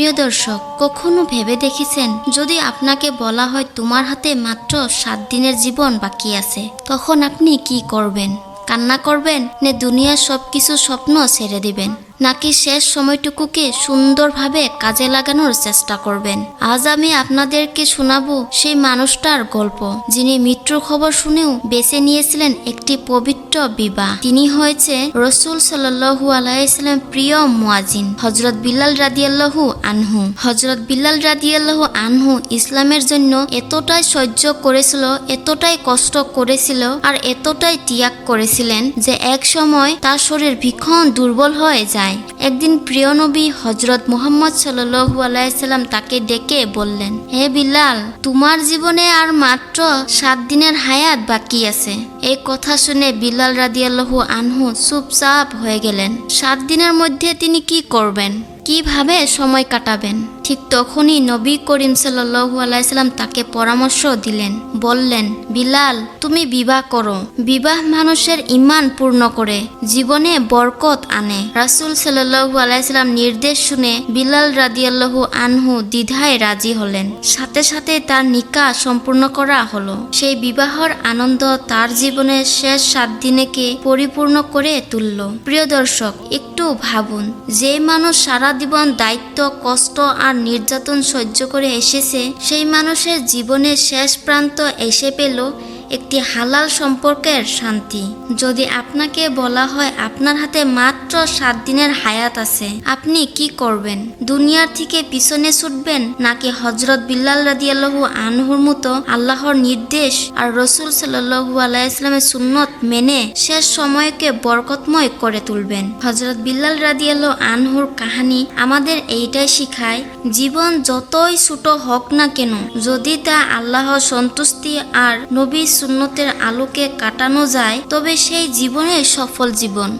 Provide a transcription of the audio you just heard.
প্রিয় দর্শক, কখনো ভেবে দেখেছেন, যদি আপনাকে বলা হয় তোমার হাতে মাত্র সাত দিনের জীবন বাকি আছে, তখন আপনি কি করবেন? কান্না করবেন, নে দুনিয়ার সব কিছু স্বপ্ন ছেড়ে দিবেন। নাকি শেষ সময়টুকুকে সুন্দরভাবে কাজে লাগানোর চেষ্টা করবেন? আজ আমি আপনাদেরকে শোনাবো সেই মানুষটার গল্প, যিনি মৃত্যুর খবর শুনেও বেছে নিয়েছিলেন একটি পবিত্র বিবাহ। তিনি হয়েছে রসুল সাল্লাহু আলাইসাল্লাম প্রিয় মুয়াজিন হজরত বিল্লাল রাদিয়াল্লাহু আনহু। হজরত বিল্লাল রাদিয়াল্লাহু আনহু ইসলামের জন্য এতটাই সহ্য করেছিল, এতটাই কষ্ট করেছিল আর এতটাই ত্যাগ করেছিলেন যে এক সময় তার শরীর ভীষণ দুর্বল হয়ে যায়। একদিন প্রিয় নবী হজরত মোহাম্মদ সাল্লু আলাইসাল্লাম তাকে ডেকে বললেন, হে বিলাল, তোমার জীবনে আর মাত্র সাত দিনের হায়াত বাকি আছে। এই কথা শুনে বিলাল রাদিয়াল্লাহু আনহু চুপচাপ হয়ে গেলেন। সাত দিনের মধ্যে তিনি কি করবেন? কীভাবে সময় কাটাবেন? ঠিক তখনই নবী করিম সাল্লু তাকে পরামর্শ দিলেন। বললেন, বিলাল, তুমি বিবাহ করো। বিবাহ মানুষের ইমান পূর্ণ করে, জীবনে বরকত আনে। রাসুল সাল্লু আলাইসাল্লাম নির্দেশ শুনে বিলাল রাদিয়াল্লাহু আনহু দ্বিধায় রাজি হলেন। সাথে সাথে তার নিকা সম্পূর্ণ করা হলো। সেই বিবাহর আনন্দ তার জীবনের শেষ সাত দিনেকে পরিপূর্ণ করে তুলল। প্রিয় দর্শক, একটু ভাবুন, যে মানুষ সারা জীবন দায়িত্ব, কষ্ট আর নির্যাতন সহ্য করে এসেছে। সেই মানুষের জীবনের শেষ প্রান্ত এসে পেল একটি হালাল সম্পর্কের শান্তি। যদি আপনাকে বলা হয় আপনার হাতে মাত্র সাত দিনের হায়াত আছে, আপনি কি করবেন? দুনিয়ার থেকে পিছনে ছুটবেন নাকি হজরত বিল্লাল রাদিয়াল্লাহু আনহুর মতো আল্লাহর নির্দেশ আর রসুল সাল্লাহু আলাইসলামের সুন্নত মেনে শেষ সময়কে বরকতময় করে তুলবেন? হজরত বিল্লাল রাদিয়াল্লাহু আনহুর কাহানি আমাদের এইটাই শিখায়, জীবন যতই ছোট হোক না কেন, যদি তা আল্লাহর সন্তুষ্টি আর নবী সুন্নতের আলোকে কাটানো যায় তবে সেই জীবনে সফল জীবন।